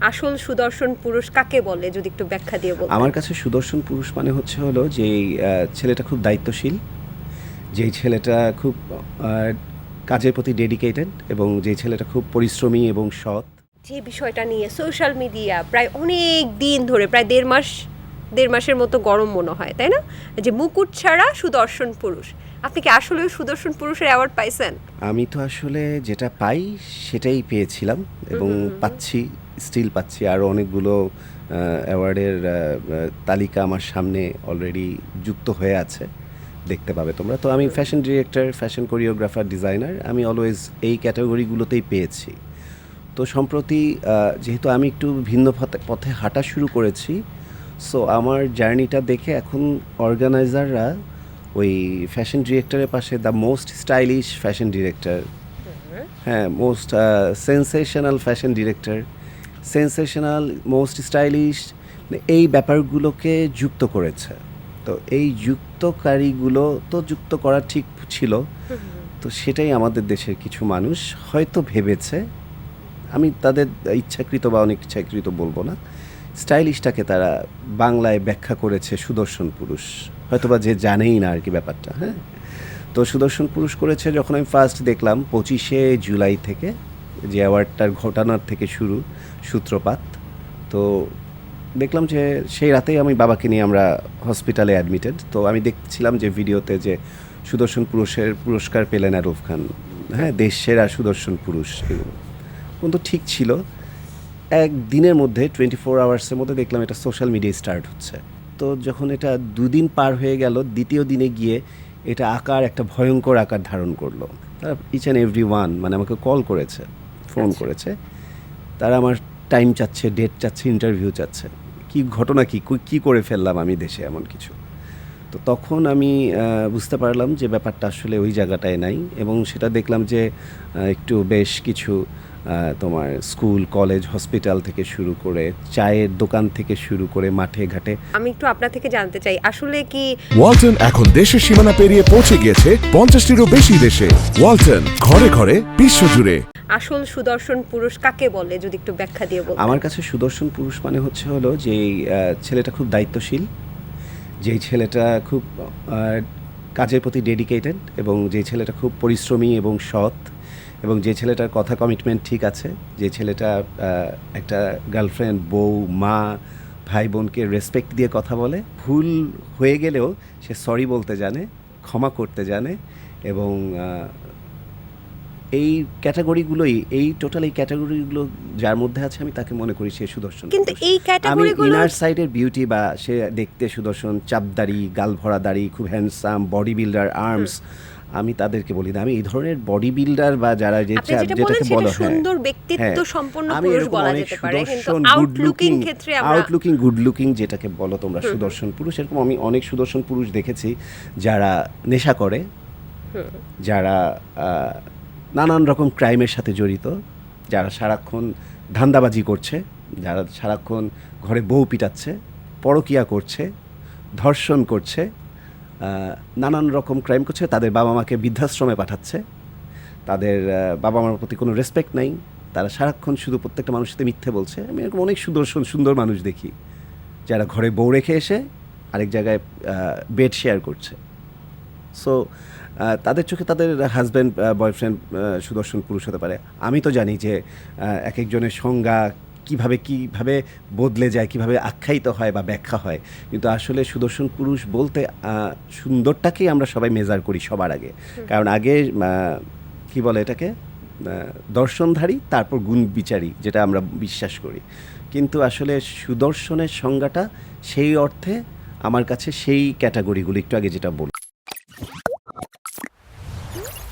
আসল সুদর্শন পুরুষ কাকে বলে? যদি একটু ব্যাখ্যা দিয়ে বল আমার কাছে সুদর্শন পুরুষ মানে হচ্ছে হলো যে ছেলেটা খুব দায়িত্বশীল যেই ছেলেটা খুব কাজের প্রতি ডেডিকেটেড এবং যেই ছেলেটা খুব পরিশ্রমী এবং সৎ। যে বিষয়টা নিয়ে সোশ্যাল মিডিয়া প্রায় অনেক দিন ধরে প্রায় দেড় মাস দেড় মাসের মতো গরম মনে হয় তাই না? যে মুকুট ছাড়া সুদর্শন পুরুষ। আপনি কি আসলে সুদর্শন পুরুষের অ্যাওয়ার্ড পাইছেন? আমি তো আসলে যেটা পাই সেটাই পেয়েছিলাম এবং পাচ্ছি। স্টিল পাচ্ছি। আরও অনেকগুলো অ্যাওয়ার্ডের তালিকা আমার সামনে অলরেডি যুক্ত হয়ে আছে। দেখতে পাবে তোমরা। তো আমি fashion director fashion choreographer designer আমি অলওয়েজ এই ক্যাটাগরিগুলোতেই পেয়েছি। তো সম্প্রতি যেহেতু আমি একটু ভিন্ন পথে- পথে হাঁটা শুরু করেছি সো আমার জার্নিটা দেখে এখন অর্গানাইজাররা ওই ফ্যাশন ডিরেক্টরের পাশে the most stylish fashion director হ্যাঁ most sensational fashion director sensational most stylish এই ব্যাপারগুলোকে যুক্ত করেছে। তো এই যুক্তকারীগুলো তো যুক্ত করা ঠিক ছিল। তো সেটাই আমাদের দেশের কিছু মানুষ হয়তো ভেবেছে। আমি তাদের ইচ্ছাকৃত বা অনিচ্ছাকৃত বলব না। স্টাইলিশটাকে তারা বাংলায় ব্যাখ্যা করেছে সুদর্শন পুরুষ। হয়তোবা যে জানেই না আর কি ব্যাপারটা হ্যাঁ? তো সুদর্শন পুরুষ করেছে যখন আমি ফার্স্ট দেখলাম পঁচিশে জুলাই থেকে। যে অ্যাওয়ার্ডটার ঘটনার থেকে শুরু, সূত্রপাত। তো দেখলাম যে সেই রাতেই আমি বাবাকে নিয়ে আমরা হসপিটালে অ্যাডমিটেড তো আমি দেখছিলাম যে ভিডিওতে যে সুদর্শন পুরুষের পুরস্কার পেলেন আরুফ খান। হ্যাঁ দেশ সেরা সুদর্শন পুরুষ। কিন্তু ঠিক ছিল। এক দিনের মধ্যে টোয়েন্টি ফোর আওয়ার্সের মধ্যে দেখলাম এটা সোশ্যাল মিডিয়ায় স্টার্ট হচ্ছে। তো যখন এটা দুদিন পার হয়ে গেল, দ্বিতীয় দিনে গিয়ে এটা আকার, একটা ভয়ঙ্কর আকার ধারণ করল। তারা ইচ অ্যান্ড এভরি ওয়ান মানে আমাকে কল করেছে। ফোন করেছে। তারা আমার টাইম চাচ্ছে ডেট চাচ্ছে ইন্টারভিউ চাচ্ছে। কি ঘটনা কি? কি করে ফেললাম আমি দেশে এমন কিছু? তো তখন আমি বুঝতে পারলাম যে ব্যাপারটা আসলে ওই জায়গাটায় নাই এবং সেটা দেখলাম যে একটু বেশ কিছু তোমার স্কুল কলেজ হসপিটাল থেকে শুরু করে চায়ের দোকান থেকে শুরু করে মাঠে ঘাটে। আমি একটু আপনার থেকে জানতে চাই আসলে কি ওয়ালটন এখন দেশের সীমানা পেরিয়ে পৌঁছে গিয়েছে পঞ্চাশটিরও বেশি দেশে। ওয়ালটন ঘরে ঘরে বিশ্বজুড়ে। আসল সুদর্শন পুরুষ কাকে বলে? যদি একটু ব্যাখ্যা দিয়ে বল আমার কাছে সুদর্শন পুরুষ মানে হচ্ছে হলো যে ছেলেটা খুব দায়িত্বশীল, যেই ছেলেটা খুব কাজের প্রতি ডেডিকেটেড এবং যে ছেলেটা খুব পরিশ্রমী এবং সৎ এবং যে ছেলেটার কথা কমিটমেন্ট ঠিক আছে, যে ছেলেটা একটা গার্লফ্রেন্ড বউ, মা, ভাই বোনকে রেসপেক্ট দিয়ে কথা বলে, ভুল হয়ে গেলেও সে সরি বলতে জানে, ক্ষমা করতে জানে এবং এই ক্যাটাগরিগুলোই এই টোটাল এই ক্যাটাগরিগুলো যার মধ্যে আছে আমি তাকে মনে করি সে সুদর্শন কিন্তু। এই আমি ক্যাটাগরিগুলো ইনার সাইডের বিউটি বা সে দেখতে সুদর্শন চাপদাড়ি গাল ভরা দাড়ি খুব হ্যান্ডসাম বডি বিল্ডার আর্মস আমি তাদেরকে বলি না আমি এই ধরনের বডি বিল্ডার বা যারা যে যেটাকে বলো হ্যাঁ সুন্দর ব্যক্তিত্ব হ্যাঁ। সম্পন্ন আমি পুরুষ বলা যেতে পারে কিন্তু good আউটলুকিং ক্ষেত্রে আমরা আউটলুকিং গুড লুকিং যেটাকে বলো তোমরা সুদর্শন পুরুষ এরকম আমি অনেক সুদর্শন পুরুষ দেখেছি যারা নেশা করে যারা নানান রকম ক্রাইমের সাথে জড়িত, যারা সারাক্ষণ ধান্দাবাজি করছে, যারা সারাক্ষণ ঘরে বউ পিটাচ্ছে, পরকিয়া করছে, ধর্ষণ করছে নানান রকম ক্রাইম করছে, তাদের বাবা মাকে বৃদ্ধাশ্রমে পাঠাচ্ছে, তাদের বাবা মার প্রতি কোনো রেসপেক্ট নাই, তারা সারাক্ষণ শুধু প্রত্যেকটা মানুষের সাথে মিথ্যে বলছে। আমি এরকম অনেক সুদর্শন, সুন্দর মানুষ দেখি, যারা ঘরে বউ রেখে এসে আরেক জায়গায় বেড শেয়ার করছে। সো তাদের চোখে তাদের হাজব্যান্ড বয়ফ্রেন্ড সুদর্শন পুরুষ হতে পারে। আমি তো জানি যে এক একজনের সংজ্ঞা কীভাবে কীভাবে বদলে যায় কীভাবে আখ্যায়িত হয় বা ব্যাখ্যা হয়। কিন্তু আসলে সুদর্শন পুরুষ বলতে সুন্দরটাকেই আমরা সবাই মেজার করি সবার আগে। কারণ আগে কি বলে এটাকে? দর্শনধারী তারপর গুণ বিচারী যেটা আমরা বিশ্বাস করি। কিন্তু আসলে সুদর্শনের সংজ্ঞাটা সেই অর্থে আমার কাছে সেই ক্যাটাগরিগুলো একটু আগে যেটা বল